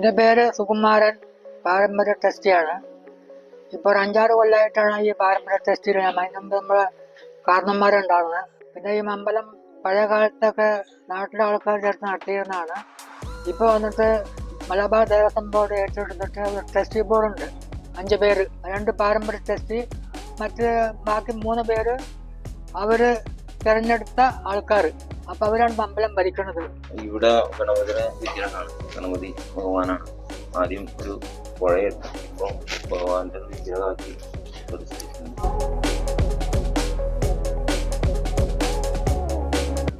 എന്റെ പേര് സുകുമാരൻ. പാരമ്പര്യ ടെസ്റ്റിയാണ്. ഇപ്പോൾ ഒരു അഞ്ചാറ് കൊല്ലമായിട്ടാണ് ഈ പാരമ്പര്യ ടെസ്റ്റിൽ ഞാൻ മുമ്പ് നമ്മളെ കാരണന്മാരുണ്ടാകുന്നത് പിന്നെ ഈ അമ്പലം പഴയ കാലത്തൊക്കെ നാട്ടിലെ ആൾക്കാർ ചേർത്ത് നടത്തിയിരുന്നതാണ്. ഇപ്പോൾ വന്നിട്ട് മലബാർ ദേവസ്വം ബോർഡ് ഏറ്റെടുത്തിട്ട് ഒരു ടെസ്റ്റ് ബോർഡുണ്ട്. അഞ്ച് പേര്. രണ്ട് പാരമ്പര്യ ടെസ്റ്റി മറ്റ് ബാക്കി മൂന്ന് പേര് അവർ തിരഞ്ഞെടുത്ത ആൾക്കാർ അപ്പോൾ അവരാണ് അമ്പലം ഭരിക്കുന്നത് ഇവിടെ ഗണപതിനെ വിഗ്രഹമാണ് ഗണപതി ഭഗവാനാണ്. ആദ്യം ഒരു പുഴയായിരുന്നു ഇപ്പോൾ ഭഗവാന്റെ വിഗ്രഹമാക്കി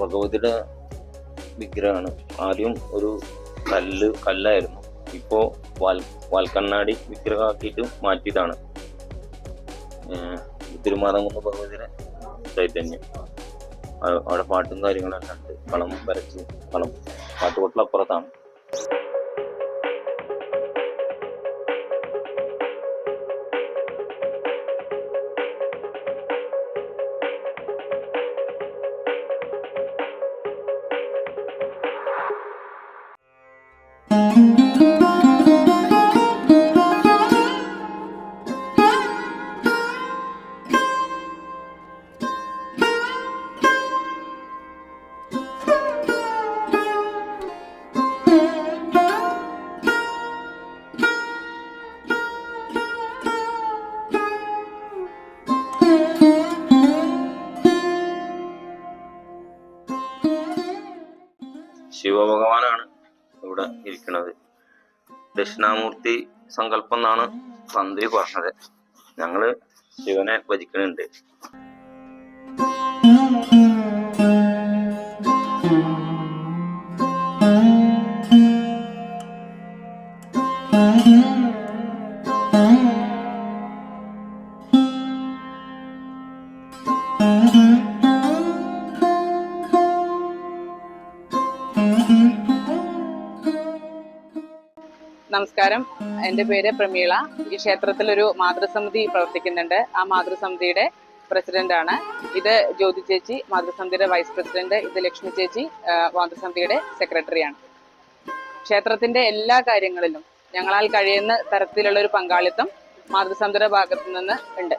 ഭഗവതിയുടെ വിഗ്രഹമാണ്. ആദ്യം ഒരു കല്ല് കല്ലായിരുന്നു. ഇപ്പോ വാൽ വാൽക്കണ്ണാടി വിഗ്രഹമാക്കിയിട്ട് മാറ്റിയതാണ്. തിരുമാതംകുന്ന് ഭഗവതിയുടെ ചൈതന്യം. അവിടെ പാട്ടും കാര്യങ്ങളെല്ലാം ഉണ്ട്. പണം വരച്ച്. കളം പാട്ടുകൊട്ടിലപ്പുറത്താണ് ശിവഭഗവാനാണ് ഇവിടെ ഇരിക്കുന്നത്. ദക്ഷിണാമൂർത്തി സങ്കല്പം എന്നാണ് തന്ത്രി പറഞ്ഞത്. ഞങ്ങൾ ശിവനെ ഭജിക്കുന്നുണ്ട്. നമസ്കാരം. എന്റെ പേര് പ്രമീള. ഈ ക്ഷേത്രത്തിൽ ഒരു മാതൃസമിതി പ്രവർത്തിക്കുന്നുണ്ട്. ആ മാതൃസമിതിയുടെ പ്രസിഡന്റ് ആണ് ഇത് ജ്യോതി ചേച്ചി മാതൃസമിതിയുടെ വൈസ് പ്രസിഡന്റ് ഇത് ലക്ഷ്മി ചേച്ചി മാതൃസമിതിയുടെ സെക്രട്ടറിയാണ്. ക്ഷേത്രത്തിന്റെ എല്ലാ കാര്യങ്ങളിലും ഞങ്ങളാൽ കഴിയുന്ന തരത്തിലുള്ള ഒരു പങ്കാളിത്തം മാതൃസമിതിയുടെ ഭാഗത്തു നിന്ന് ഉണ്ട്.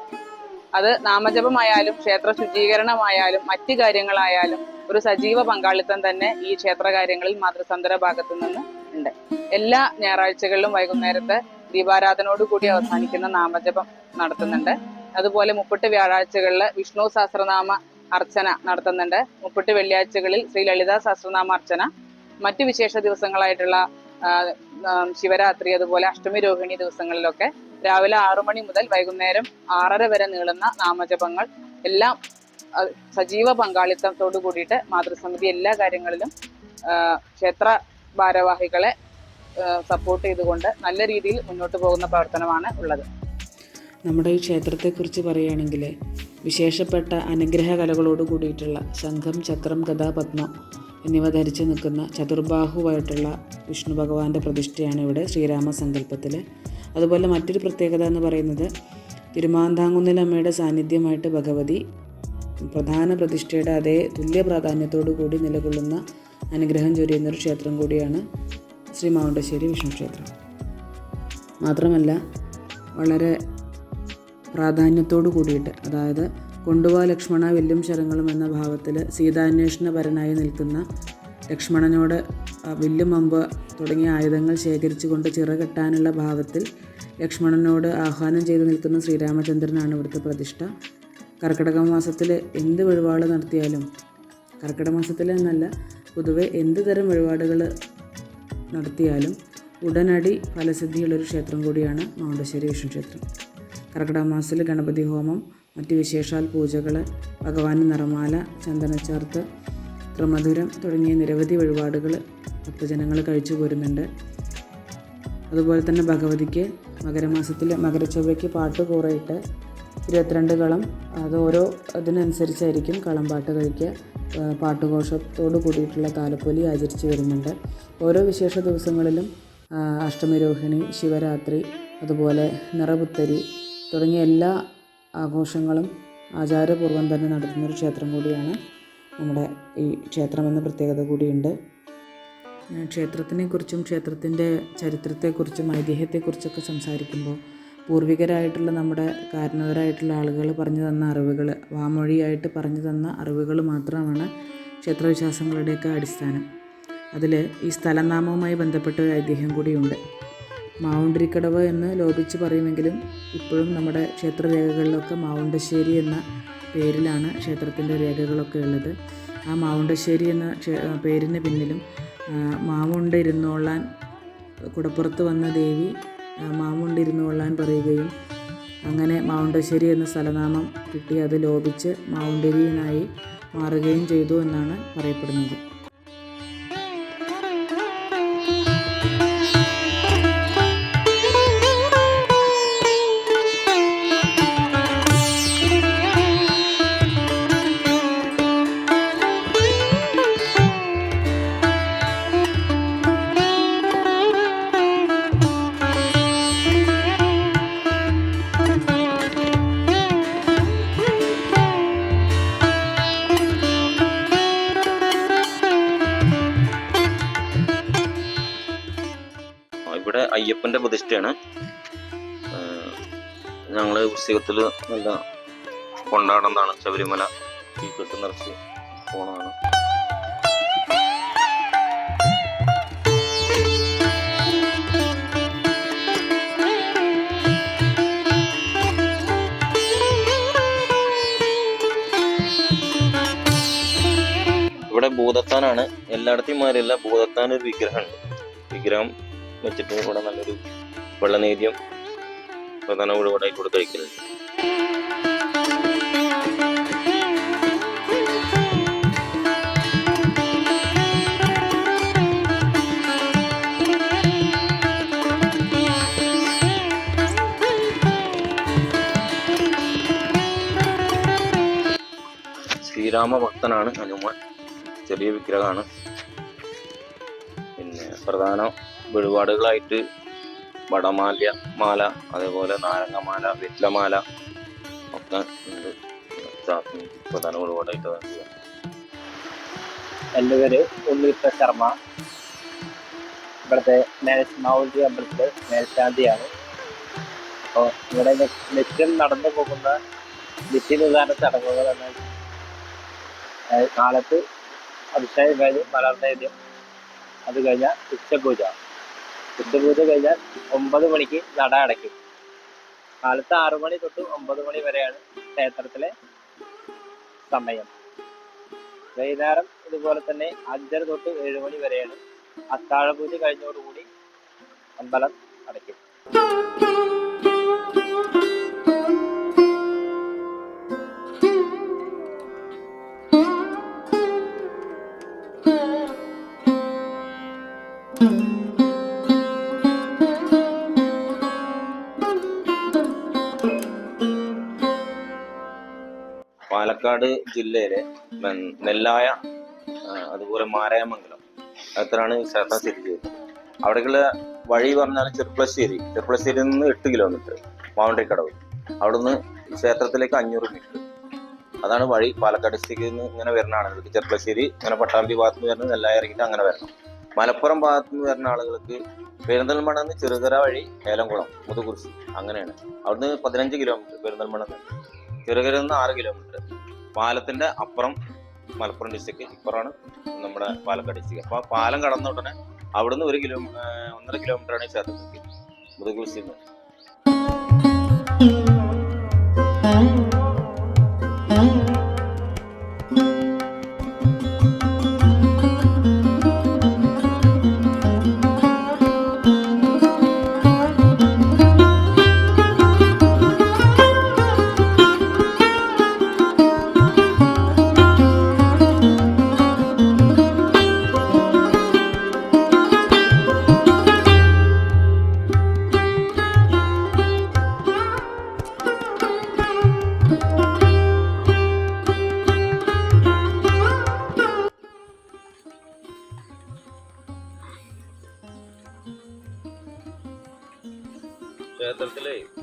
അത് നാമജപമായാലും ക്ഷേത്ര ശുചീകരണമായാലും മറ്റു കാര്യങ്ങളായാലും ഒരു സജീവ പങ്കാളിത്തം തന്നെ ഈ ക്ഷേത്ര കാര്യങ്ങളിൽ മാതൃസന്ധര ഭാഗത്തു നിന്ന് ഉണ്ട്. എല്ലാ ഞായറാഴ്ചകളിലും വൈകുന്നേരത്തെ ദീപാരാധനയോട് കൂടി അവസാനിക്കുന്ന നാമജപം നടത്തുന്നുണ്ട്. അതുപോലെ മുപ്പട്ട് വ്യാഴാഴ്ചകളിൽ വിഷ്ണു സഹസ്രനാമ അർച്ചന നടത്തുന്നുണ്ട്. മുപ്പട്ട് വെള്ളിയാഴ്ചകളിൽ ശ്രീ ലളിത സഹസ്രനാമ അർച്ചന. മറ്റു വിശേഷ ദിവസങ്ങളായിട്ടുള്ള ശിവരാത്രി അതുപോലെ അഷ്ടമി രോഹിണി ദിവസങ്ങളിലൊക്കെ രാവിലെ ആറു മണി മുതൽ വൈകുന്നേരം ആറര വരെ നീളുന്ന നാമജപങ്ങൾ എല്ലാം സജീവ പങ്കാളിത്തത്തോടു കൂടിയിട്ട് മാതൃസമിതി എല്ലാ കാര്യങ്ങളിലും ക്ഷേത്ര ഭാരവാഹികളെ സപ്പോർട്ട് ചെയ്തുകൊണ്ട് നല്ല രീതിയിൽ മുന്നോട്ട് പോകുന്ന പ്രവർത്തനമാണ് ഉള്ളത്. നമ്മുടെ ഈ ക്ഷേത്രത്തെക്കുറിച്ച് പറയുകയാണെങ്കിൽ വിശേഷപ്പെട്ട അനുഗ്രഹ കലകളോട് കൂടിയിട്ടുള്ള സംഘം ചക്രം ഗദാ പത്മം എന്നിവ ധരിച്ചു നിൽക്കുന്ന ചതുർബാഹുവായിട്ടുള്ള വിഷ്ണു ഭഗവാന്റെ പ്രതിഷ്ഠയാണ് ഇവിടെ ശ്രീരാമ സങ്കല്പത്തിൽ അതുപോലെ മറ്റൊരു പ്രത്യേകത എന്ന് പറയുന്നത് തിരുമാന്താങ്കുന്നിലമ്മയുടെ സാന്നിധ്യമായിട്ട് ഭഗവതി പ്രധാന പ്രതിഷ്ഠയുടെ അതേ തുല്യ പ്രാധാന്യത്തോടു കൂടി നിലകൊള്ളുന്ന അനുഗ്രഹം ചൊരിയുന്നൊരു ക്ഷേത്രം കൂടിയാണ് ശ്രീ മാവുണ്ടശ്ശേരി വിഷ്ണു ക്ഷേത്രം. മാത്രമല്ല വളരെ പ്രാധാന്യത്തോടു കൂടിയിട്ട് അതായത് കൊണ്ടുപോവാ ലക്ഷ്മണ വെല്ലും ശരങ്ങളും എന്ന ഭാവത്തിൽ സീതാന്വേഷണപരനായി നിൽക്കുന്ന ലക്ഷ്മണനോട് വില്ലും അമ്പ് തുടങ്ങിയ ആയുധങ്ങൾ ശേഖരിച്ചുകൊണ്ട് ചിറകെട്ടാനുള്ള ഭാവത്തിൽ ലക്ഷ്മണനോട് ആഹ്വാനം ചെയ്തു നിൽക്കുന്ന ശ്രീരാമചന്ദ്രനാണ് ഇവിടുത്തെ പ്രതിഷ്ഠ. കർക്കിടക മാസത്തിൽ എന്ത് വഴിപാട് നടത്തിയാലും കർക്കിടക മാസത്തിൽ എന്നല്ല പൊതുവെ എന്ത് തരം വഴിപാടുകൾ നടത്തിയാലും ഉടനടി ഫലസിദ്ധിയുള്ളൊരു ക്ഷേത്രം കൂടിയാണ് മാവുണ്ടശ്ശേരി വിഷ്ണു ക്ഷേത്രം. കർക്കിടക മാസത്തിൽ ഗണപതി ഹോമം മറ്റ് വിശേഷാൽ പൂജകൾ ഭഗവാന് നിറമാല ചന്ദനച്ചേർത്ത് ക്രമധുരം തുടങ്ങിയ നിരവധി വഴിപാടുകൾ ഭക്തജനങ്ങൾ കഴിച്ചു പോരുന്നുണ്ട്. അതുപോലെ തന്നെ ഭഗവതിക്ക് മകരമാസത്തിൽ മകരച്ചൊവ്വയ്ക്ക് പാട്ട് കൂറയിട്ട് ഇരുപത്തിരണ്ട് കളം അത് ഓരോ ഇതിനനുസരിച്ചായിരിക്കും കളം പാട്ട് കഴിക്കുക പാട്ടുഘോഷത്തോട് കൂടിയിട്ടുള്ള താലപ്പൊലി ആചരിച്ചു വരുന്നുണ്ട്. ഓരോ വിശേഷ ദിവസങ്ങളിലും അഷ്ടമി രോഹിണി ശിവരാത്രി അതുപോലെ നിറപുത്തരി തുടങ്ങിയ എല്ലാ ആഘോഷങ്ങളും ആചാരപൂർവം തന്നെ നടത്തുന്നൊരു ക്ഷേത്രം കൂടിയാണ് നമ്മുടെ ഈ ക്ഷേത്രം എന്ന പ്രത്യേകത കൂടിയുണ്ട്. ക്ഷേത്രത്തിനെക്കുറിച്ചും ക്ഷേത്രത്തിന്റെ ചരിത്രത്തെക്കുറിച്ചും ഐതിഹ്യത്തെക്കുറിച്ചൊക്കെ സംസാരിക്കുമ്പോൾ പൂർവികരായിട്ടുള്ള നമ്മുടെ കാരണവരായിട്ടുള്ള ആളുകൾ പറഞ്ഞു തന്ന അറിവുകൾ വാമൊഴിയായിട്ട് പറഞ്ഞു തന്ന അറിവുകൾ മാത്രമാണ് ക്ഷേത്രവിശ്വാസങ്ങളുടെയൊക്കെ അടിസ്ഥാനം. അതിൽ ഈ സ്ഥലനാമവുമായി ബന്ധപ്പെട്ട ഒരു ഐതിഹ്യം കൂടിയുണ്ട്. മാവുണ്ടിരിക്കടവ് എന്ന് ലോപിച്ച് പറയുമെങ്കിലും ഇപ്പോഴും നമ്മുടെ ക്ഷേത്രരേഖകളിലൊക്കെ മാവുണ്ടശ്ശേരി എന്ന പേരിലാണ് ക്ഷേത്രത്തിന്റെ രേഖകളൊക്കെ ഉള്ളത്. ആ മാവുണ്ടശ്ശേരി എന്ന പേരിന് പിന്നിലും മാവുണ്ട് ഇരുന്നോളാൻ കുടപ്പുറത്ത് വന്ന ദേവി മാവുണ്ട് ഇരുന്നോളാൻ പറയുകയും അങ്ങനെ മാവുണ്ടശ്ശേരി എന്ന സ്ഥലനാമം കിട്ടി അത് ലോപിച്ച് മാവുണ്ടേരിയനായി മാറുകയും ചെയ്തു എന്നാണ് പറയപ്പെടുന്നത്. ഇവിടെ അയ്യപ്പന്റെ പ്രതിഷ്ഠയാണ്. ഞങ്ങൾ ഉത്സവത്തിൽ നല്ല കൊണ്ടാടുന്നതാണ് ശബരിമല ഈ കെട്ട് നിറച്ച് പോണതാണ്. ഇവിടെ ഭൂതത്താനാണ്. എല്ലായിടത്തെയും മാറിയല്ല ഭൂതത്താൻ ഒരു വിഗ്രഹമുണ്ട് വിഗ്രഹം വെച്ചിട്ട് ഇവിടെ നല്ലൊരു വെള്ളനേദ്യം പ്രധാന വീടുപാടായിട്ട് കൊടുത്ത് കഴിക്കുന്നത് ശ്രീരാമ ഭക്തനാണ് ഹനുമാൻ. ചെറിയ വിഗ്രഹമാണ്. പിന്നെ പ്രധാന വെളിപാടുകളായിട്ട് വടമാല്യ മാല അതേപോലെ നാരങ്ങമാല വെറ്റിലമാല ഒക്കെ ഉണ്ട്. പ്രധാന വെളിപാടായിട്ട്. എന്റെ പേര് ഉണ്ണിത്ത ശർമ്മ. ഇവിടുത്തെ മേൽമാവുണ്ടി അമ്പലത്തിലെ മേൽശാന്തിയാണ്. അപ്പോൾ ഇവിടെ നിത്യം നടന്നു പോകുന്ന നിത്യനിദാന ചടങ്ങുകൾ എന്ന കാലത്ത് അഭിഷേകം കഴിഞ്ഞ് മലർന്നേദ്യം അത് കഴിഞ്ഞാൽ ഉച്ചപൂജ. ഉച്ചപൂജ കഴിഞ്ഞാൽ ഒമ്പത് മണിക്ക് നട അടയ്ക്കും. കാലത്ത് ആറു മണി തൊട്ട് ഒമ്പത് മണി വരെയാണ് ക്ഷേത്രത്തിലെ സമയം. വൈകുന്നേരം ഇതുപോലെ തന്നെ അഞ്ചര തൊട്ട് ഏഴ് മണി വരെയാണ് അത്താഴപൂജ കഴിഞ്ഞോടുകൂടി അമ്പലം അടയ്ക്കും. പാലക്കാട് ജില്ലയിലെ നെല്ലായ അതുപോലെ മാരായമംഗലം അത്രയാണ് ക്ഷേത്രം സ്ഥിതി ചെയ്യുന്നത്. അവിടേക്കുള്ള വഴി പറഞ്ഞാൽ ചെറുപ്പശ്ശേരി ചെറുപ്പശ്ശേരി നിന്ന് എട്ട് കിലോമീറ്റർ മൗണ്ടറി കടവ് അവിടുന്ന് ക്ഷേത്രത്തിലേക്ക് അഞ്ഞൂറ് മീറ്റർ. അതാണ് വഴി പാലക്കാട് ഡിസ്ട്രിക്റ്റിൽ നിന്ന് ഇങ്ങനെ വരുന്ന ആളുകൾക്ക് ചെറുപ്പശ്ശേരി ഇങ്ങനെ പട്ടാമ്പി ഭാഗത്ത് നിന്ന് വരുന്ന നെല്ലായ ഇറങ്ങിയിട്ട് അങ്ങനെ വരണം. മലപ്പുറം ഭാഗത്ത് നിന്ന് വരുന്ന ആളുകൾക്ക് പെരിന്തൽമണ്ണ നിന്ന് ചെറുകര വഴി ഏലംകുളം മുതുകുറിശി അങ്ങനെയാണ്. അവിടുന്ന് പതിനഞ്ച് കിലോമീറ്റർ പെരിന്തൽമണ്ണ നിന്ന് ചെറുകര നിന്ന് ആറ് കിലോമീറ്റർ. പാലത്തിന്റെ അപ്പുറം മലപ്പുറം ഡിസ്ട്രിക്ട് ഇപ്പുറമാണ് നമ്മുടെ പാലക്കാട് ഡിസ്ട്രിക്ട് അപ്പൊ പാലം കടന്ന ഉടനെ അവിടുന്ന് ഒരു കിലോ ഒന്നര കിലോമീറ്റർ ആണ് ഈ ക്ഷേത്രത്തിലേക്ക്. മുതുകുറിശിയിൽ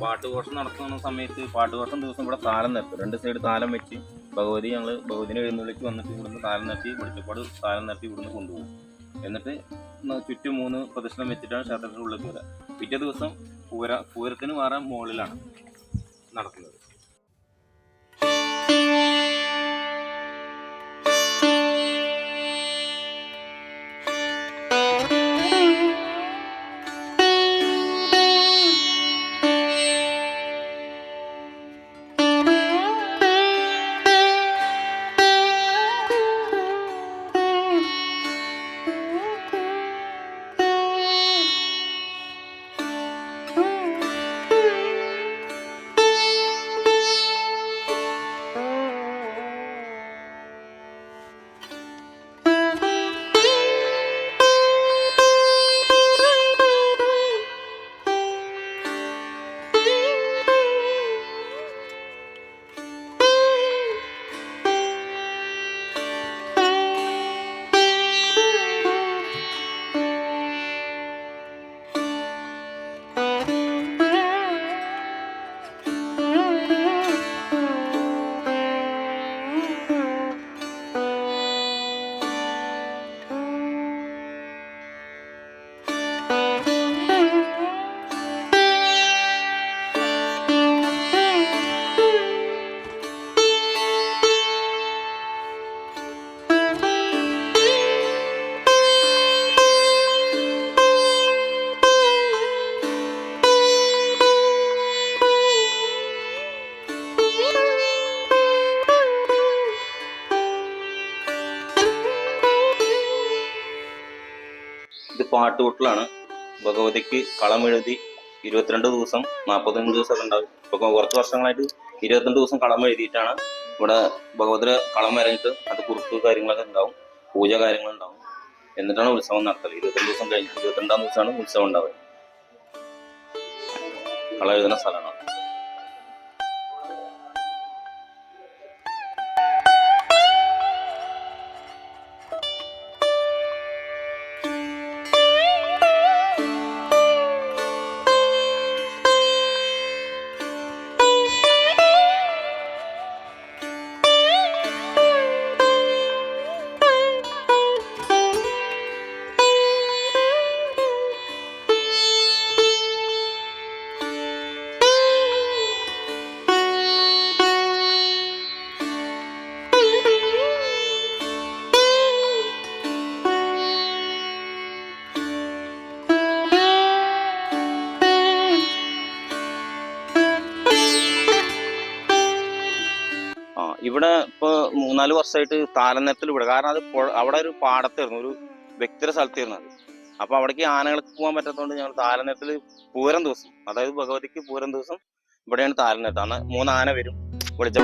പാട്ടുഘോഷം നടത്തുന്ന സമയത്ത് പാട്ടുഘോഷം ദിവസം ഇവിടെ താലം നിർത്തും. രണ്ട് സൈഡ് താലം വെച്ച് ഭഗവതി ഞങ്ങൾ ഭഗവതിനെ എഴുന്നള്ളിക്ക് വന്നിട്ട് ഇവിടുന്ന് താലം നിർത്തി വെളിച്ചപ്പാട് താലം നിർത്തി ഇവിടുന്ന് കൊണ്ടുപോകും. എന്നിട്ട് ചുറ്റും മൂന്ന് പ്രദക്ഷിണം വെച്ചിട്ടാണ് ക്ഷേത്രത്തിനുള്ളിൽ കയറുക പിറ്റേ ദിവസം പൂര പൂരത്തിന് മാറാൻ മുകളിലാണ് നടത്തുന്നത് ഇത് പാട്ടുകൂട്ടലാണ് ഭഗവതിക്ക് എഴുതി ഇരുപത്തിരണ്ട് ദിവസം നാൽപ്പത്തഞ്ച് ദിവസമൊക്കെ ഉണ്ടാവും. ഇപ്പൊ കുറച്ച് വർഷങ്ങളായിട്ട് ഇരുപത്തിരണ്ട് ദിവസം കളം എഴുതിയിട്ടാണ് ഇവിടെ ഭഗവതിയുടെ കളം വരഞ്ഞിട്ട് അത് കുറിപ്പ് കാര്യങ്ങളൊക്കെ ഉണ്ടാവും പൂജ കാര്യങ്ങളുണ്ടാവും എന്നിട്ടാണ് ഉത്സവം നടത്തൽ ഇരുപത്തിരണ്ട് ദിവസം കഴിഞ്ഞ് ഇരുപത്തിരണ്ടാം ദിവസമാണ് ഉത്സവം ഉണ്ടാവുക കളം എഴുതുന്ന സ്ഥലമാണ്. മൂന്നാൽ വർഷമായിട്ട് താലനത്തിൽ വിടുക കാരണം അത് അവിടെ ഒരു പാടത്തായിരുന്നു ഒരു വ്യക്തിയുടെ സ്ഥലത്തായിരുന്നു അത്. അപ്പൊ അവിടേക്ക് ആനകൾക്ക് പോകാൻ പറ്റാത്തതുകൊണ്ട് ഞങ്ങൾ താലനത്തിൽ പൂരം ദിവസം അതായത് ഭഗവതിക്ക് പൂരം ദിവസം ഇവിടെയാണ് താലനത്ത് അന്ന് മൂന്ന് ആന വരും വിളിച്ച